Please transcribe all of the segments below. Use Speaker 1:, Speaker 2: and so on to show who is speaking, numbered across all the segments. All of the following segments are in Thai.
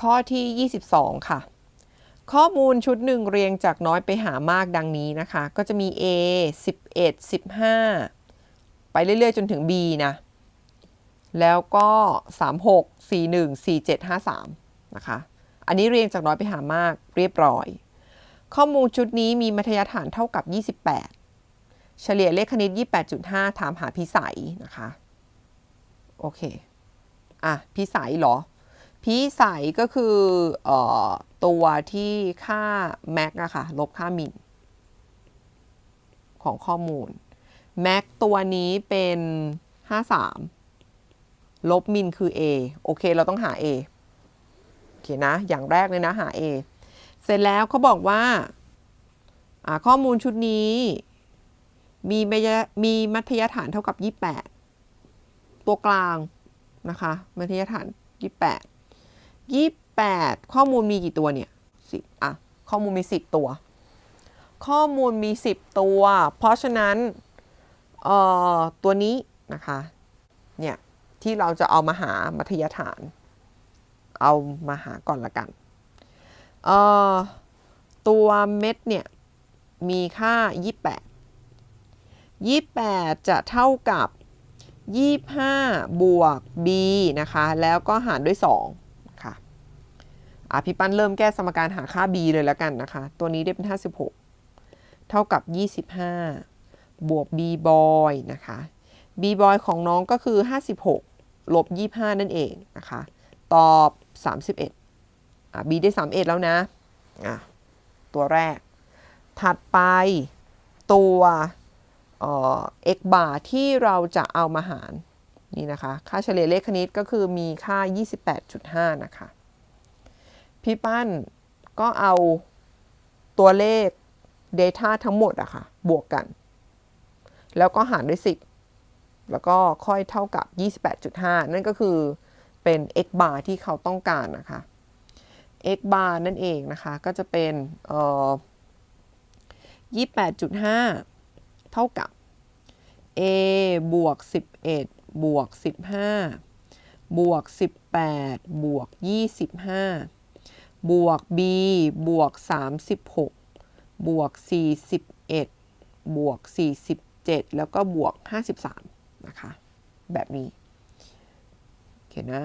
Speaker 1: ข้อที่ 22 ค่ะ ข้อมูลชุดหนึ่งเรียงจากน้อยไปหามากดังนี้นะคะ ก็จะมี A 11 15 ไปเรื่อยๆ จนถึง B นะ แล้วก็ 36 41 47 53 นะคะ อันนี้เรียงจากน้อยไปหามากเรียบร้อย ข้อมูลชุดนี้มีมัธยฐานเท่ากับ 28 เฉลี่ยเลขคณิต 28.5 ถามหาพิสัยนะคะ โอเค อะ พิสัยเหรอ พิสัยก็คืออตัวที่ค่าแม็กอะค่ะลบค่ามินของข้อมูลแม็กตัวนี้เป็น 53 ลบมินคือ A โอเค เราต้องหา A โอเคนะ อย่างแรกเลยนะหา A เสร็จแล้วเขาบอกว่าข้อมูลชุดนี้มีมัยมีมัธยฐานเท่ากับ 28 ตัวกลางนะคะ มัธยฐาน 28 28ข้อมูลมีกี่ตัวเนี่ยสิอะข้อมูลมี10ตัว ข้อมูลมี10ตัว เพราะฉะนั้นเอ่อตัวนี้นะคะเนี่ยที่เราจะเอามาหามัธยฐาน เอามาหาก่อนละกันเอ่อตัวเม็ดเนี่ยมีค่า 28 28 จะเท่ากับ 25 บวก b นะคะ แล้วก็หารด้วย 2 อะพี่ปั้นเริ่มแก้สมการหาค่า b เลยแล้วกันนะคะ ตัวนี้ได้เป็น 56 เท่ากับ 25 บวก b boy นะคะ b boy ของน้องก็คือ 56 ลบ 25 นั่นเองนะคะ ตอบ 31 อะ b ได้ 31 แล้วนะ อะ ตัวแรก ถัดไปตัวเอ่อ x bar ที่เราจะเอามาหารนี่นะคะ ค่าเฉลี่ยเลขคณิตก็คือมีค่า 28.5 นะคะ พี่ปั้นก็เอาตัวเลข Data ทั้งหมดอะค่ะ บวกกัน แล้วก็หารด้วย 10 แล้วก็ค่อยเท่ากับ 28.5 นั่นก็คือเป็น x bar ที่เขาต้องการนะคะ x bar นั่นเองนะคะ ก็จะเป็นเอ่อ28.5 เท่ากับ a บวก 11 บวก 15 บวก 18 บวก 25 บวก b บวก 36 บวก 41 บวก 47 แล้วก็บวก 53 นะคะ แบบนี้ โอเคนะ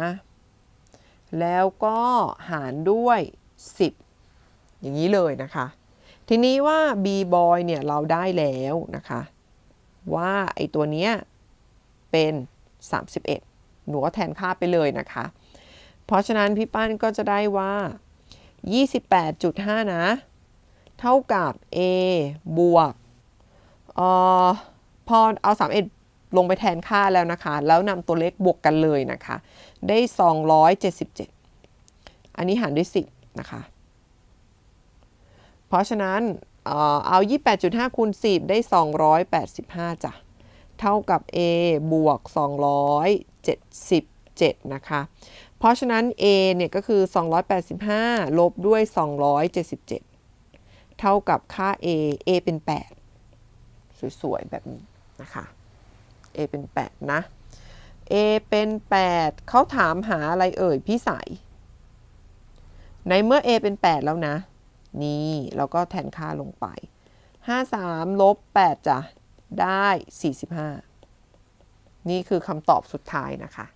Speaker 1: แล้วก็หารด้วย 10 อย่างนี้เลยนะคะ ทีนี้ว่า b boy เนี่ยเราได้แล้วนะคะ ว่าไอตัวเนี้ยเป็น 31 หนูก็แทนค่าไปเลยนะคะ เพราะฉะนั้นพี่ปั้นก็จะได้ว่า 28.5 นะ เท่ากับ a บวกเอ่อพอเอา 31 ลงไปแทนค่าแล้วนะคะ แล้วนำตัวเลขบวกกันเลยนะคะ ได้ 277 อันนี้หารด้วย 10 นะคะ เพราะฉะนั้นเอ่อเอา28.5 คูณ 10 ได้ 285 จ้ะ เท่ากับ a บวก 277 นะคะ เพราะฉะนั้น a เนี่ยก็คือ 285 ลบด้วย 277 เท่ากับค่า a a เป็น 8 สวย ๆ แบบนี้นะคะ a เป็น 8 นะ a เป็น 8 เขาถามหาอะไรเอ่ย พี่สาย ในเมื่อ a เป็น 8 แล้วนะ นี่เราก็แทนค่าลงไป 53 ลบ 8จ้ะได้ 45 นี่คือคำตอบสุดท้ายนะคะ